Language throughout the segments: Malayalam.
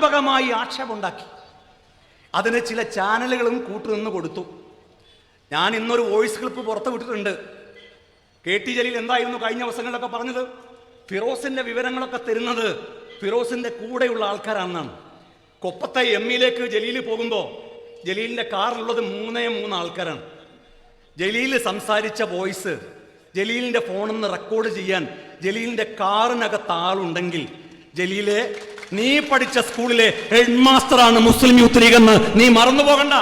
വ്യാപകമായി ആക്ഷേപമുണ്ടാക്കി. അതിന് ചില ചാനലുകളും കൂട്ടുനിന്ന് കൊടുത്തു. ഞാൻ ഇന്നൊരു വോയിസ് ക്ലിപ്പ് പുറത്തു വിട്ടിട്ടുണ്ട്. കെ ടി ജലീൽ എന്തായിരുന്നു കഴിഞ്ഞ ദിവസങ്ങളിലൊക്കെ പറഞ്ഞത്? ഫിറോസിന്റെ വിവരങ്ങളൊക്കെ തരുന്നത് ഫിറോസിന്റെ കൂടെയുള്ള ആൾക്കാരാണെന്നാണ്. കൊപ്പത്തെ എം ഇയിലേക്ക് ജലീൽ പോകുമ്പോൾ ജലീലിന്റെ കാറിലുള്ളത് മൂന്നേ മൂന്ന് ആൾക്കാരാണ്. ജലീൽ സംസാരിച്ച വോയിസ് ജലീലിന്റെ ഫോണിൽ നിന്ന് റെക്കോർഡ് ചെയ്യാൻ ജലീലിന്റെ കാറിനകത്ത് ആളുണ്ടെങ്കിൽ ജലീലെ നീ പഠിച്ച സ്കൂളിലെ ഹെഡ് മാസ്റ്ററാണ് മുസ്ലിം യൂത്ത് ലീഗ് എന്ന് നീ മറന്നു പോകണ്ട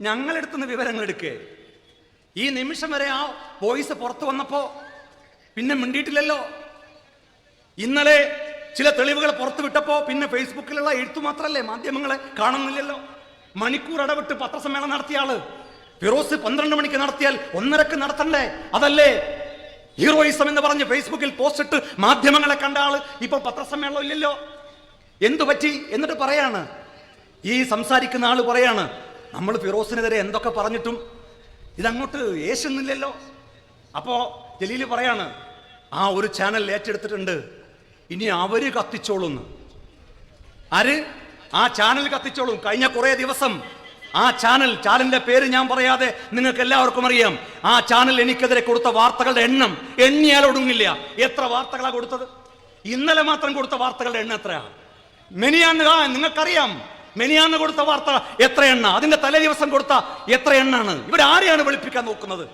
ഞങ്ങളെടുത്തുനിന്ന് വിവരങ്ങൾ എടുക്കേ. ഈ നിമിഷം വരെ ആ വോയിസ് പുറത്തു വന്നപ്പോ പിന്നെ മിണ്ടിയിട്ടില്ലല്ലോ. ഇന്നലെ ചില തെളിവുകൾ പുറത്തു വിട്ടപ്പോ പിന്നെ ഫേസ്ബുക്കിലുള്ള എഴുത്തു മാത്രല്ലേ മാധ്യമങ്ങളെ കാണുന്നില്ലല്ലോ. മണിക്കൂർ ഇടവിട്ട് പത്രസമ്മേളനം നടത്തിയ ആൾ. ഫിറോസ് പന്ത്രണ്ട് മണിക്ക് നടത്തിയാൽ ഒന്നരക്ക് നടത്തണ്ടേ? അതല്ലേ? ഹീറോയിസം എന്ന് പറഞ്ഞ് ഫേസ്ബുക്കിൽ പോസ്റ്റ് ഇട്ട് മാധ്യമങ്ങളെ കണ്ട ആൾ ഇപ്പൊ പത്രസമ്മേളനം ഇല്ലല്ലോ. എന്തു പറ്റി? എന്നിട്ട് പറയാണ്. ഈ സംസാരിക്കുന്ന ആൾ പറയാണ് നമ്മൾ ഫിറോസിനെതിരെ എന്തൊക്കെ പറഞ്ഞിട്ടും ഇതങ്ങോട്ട് യേശുന്നില്ലല്ലോ അപ്പോ ജലീൽ പറയാണ് ആ ഒരു ചാനൽ ഏറ്റെടുത്തിട്ടുണ്ട്. ഇനി അവർ കത്തിച്ചോളുന്നു ആര്? ആ ചാനൽ കത്തിച്ചോളും. കഴിഞ്ഞ കുറേ ദിവസം ആ ചാനൽ ചാനലിന്റെ പേര് ഞാൻ പറയാതെ നിങ്ങൾക്ക് എല്ലാവർക്കും അറിയാം. ആ ചാനൽ എനിക്കെതിരെ കൊടുത്ത വാർത്തകളുടെ എണ്ണം എണ്ണിയാൽ ഒടുങ്ങില്ല. എത്ര വാർത്തകളാണ് കൊടുത്തത്? ഇന്നലെ മാത്രം കൊടുത്ത വാർത്തകളുടെ എണ്ണം എത്രയാണ് മെനിയാന്ന് നിങ്ങൾക്കറിയാം. മെനിയാന്ന് കൊടുത്ത വാർത്ത എത്ര എണ്ണ? അതിന്റെ തലേ ദിവസം കൊടുത്ത എത്ര എണ്ണാണ്? ഇവരാരെയാണ് വെളുപ്പിക്കാൻ നോക്കുന്നത്?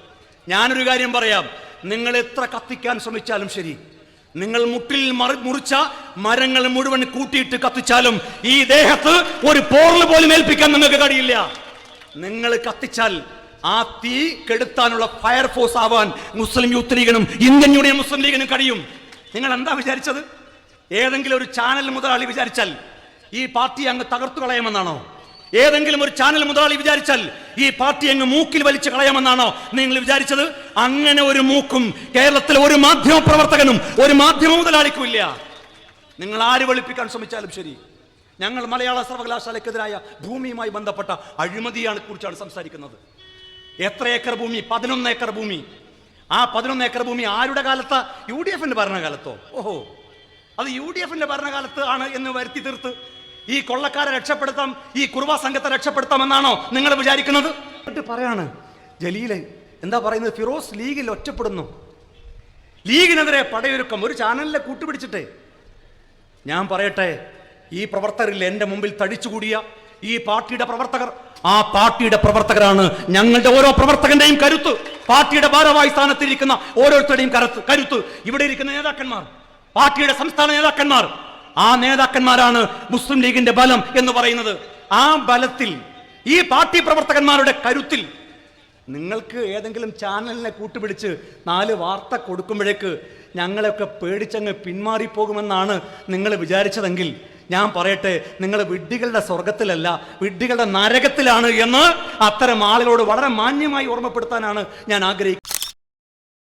ഞാനൊരു കാര്യം പറയാം. നിങ്ങൾ എത്ര കത്തിക്കാൻ ശ്രമിച്ചാലും ശരി. നിങ്ങൾ മുട്ടിൽ മറി- മുറിച്ച മരങ്ങൾ മുഴുവൻ കൂട്ടിയിട്ട് കത്തിച്ചാലും ഈ ദേഹത്ത് ഒരു പോറൽ പോലും ഏൽപ്പിക്കാൻ നിങ്ങൾക്ക് കഴിയില്ല. നിങ്ങൾ കത്തിച്ചാൽ ആ തീ കെടുത്താനുള്ള ഫയർഫോഴ്സ് ആവാൻ മുസ്ലിം യൂത്ത് ലീഗിനും ഇന്ത്യൻ യൂണിയൻ മുസ്ലിം ലീഗിനും കഴിയും. നിങ്ങൾ എന്താ വിചാരിച്ചത്? ഏതെങ്കിലും ഒരു ചാനൽ മുതലാളി വിചാരിച്ചാൽ ഈ പാർട്ടി അങ്ങ് തകർത്തു കളയാമെന്നാണോ? ഏതെങ്കിലും ഒരു ചാനൽ മുതലാളി വിചാരിച്ചാൽ ഈ പാർട്ടി അങ്ങ് മൂക്കിൽ വലിച്ചു കളയാമെന്നാണോ നിങ്ങൾ വിചാരിച്ചത്? അങ്ങനെ ഒരു മൂക്കും കേരളത്തിലെ ഒരു മാധ്യമ പ്രവർത്തകനും ഒരു മാധ്യമ മുതലാളിക്കും ഇല്ല നിങ്ങൾ ആര് വെളുപ്പിക്കാൻ ശ്രമിച്ചാലും ശരി. ഞങ്ങൾ മലയാള സർവകലാശാലയ്ക്കെതിരായ ഭൂമിയുമായി ബന്ധപ്പെട്ട അഴിമതിയാണ് കുറിച്ചാണ് സംസാരിക്കുന്നത്. എത്ര ഏക്കർ ഭൂമി? പതിനൊന്ന് ഏക്കർ ഭൂമി. ആ പതിനൊന്ന് ഏക്കർ ഭൂമി ആരുടെ കാലത്താ? യു ഡി എഫിന്റെ ഭരണകാലത്തോ? ഓഹോ. അത് യു ഡി എഫിന്റെ ഭരണകാലത്ത് ആണ് എന്ന് വരുത്തി തീർത്ത് ഈ കൊള്ളക്കാരെ രക്ഷപ്പെടുത്താം ഈ കുറുവ സംഘത്തെ രക്ഷപ്പെടുത്താമെന്നാണോ നിങ്ങൾ വിചാരിക്കുന്നത്? എന്നിട്ട് പറയാണ് ജലീൽ എന്താ പറയുന്നത്? ഫിറോസ് ലീഗിൽ ഒറ്റപ്പെടുന്നു. ലീഗിനെതിരെ പടയൊരുക്കം ഒരു ചാനലിലെ കൂട്ടുപിടിച്ചിട്ടേ. ഞാൻ പറയട്ടെ ഈ പ്രവർത്തകരിൽ എന്റെ മുമ്പിൽ തടിച്ചുകൂടിയ ഈ പാർട്ടിയുടെ പ്രവർത്തകർ ആ പാർട്ടിയുടെ പ്രവർത്തകരാണ് ഞങ്ങളുടെ ഓരോ പ്രവർത്തകന്റെയും കരുത്ത്. പാർട്ടിയുടെ ഭാരവാഹി സ്ഥാനത്തിരിക്കുന്ന ഓരോരുത്തരുടെയും കരുത്ത് കരുത്ത്. ഇവിടെ ഇരിക്കുന്ന നേതാക്കന്മാർ പാർട്ടിയുടെ സംസ്ഥാന നേതാക്കന്മാർ ആ നേതാക്കന്മാരാണ് മുസ്ലിം ലീഗിന്റെ ബലം എന്ന് പറയുന്നത്. ആ ബലത്തിൽ ഈ പാർട്ടി പ്രവർത്തകന്മാരുടെ കരുത്തിൽ നിങ്ങൾക്ക് ഏതെങ്കിലും ചാനലിനെ കൂട്ടുപിടിച്ച് നാല് വാർത്ത കൊടുക്കുമ്പോഴേക്ക് ഞങ്ങളെയൊക്കെ പേടിച്ചങ്ങ് പിന്മാറിപ്പോകുമെന്നാണ് നിങ്ങൾ വിചാരിച്ചതെങ്കിൽ ഞാൻ പറയട്ടെ നിങ്ങൾ വിഡ്ഢികളുടെ സ്വർഗത്തിലല്ല വിഡ്ഢികളുടെ നരകത്തിലാണ് എന്ന് അത്തരം ആളുകളോട് വളരെ മാന്യമായി ഓർമ്മപ്പെടുത്താനാണ് ഞാൻ ആഗ്രഹിക്കുന്നത്.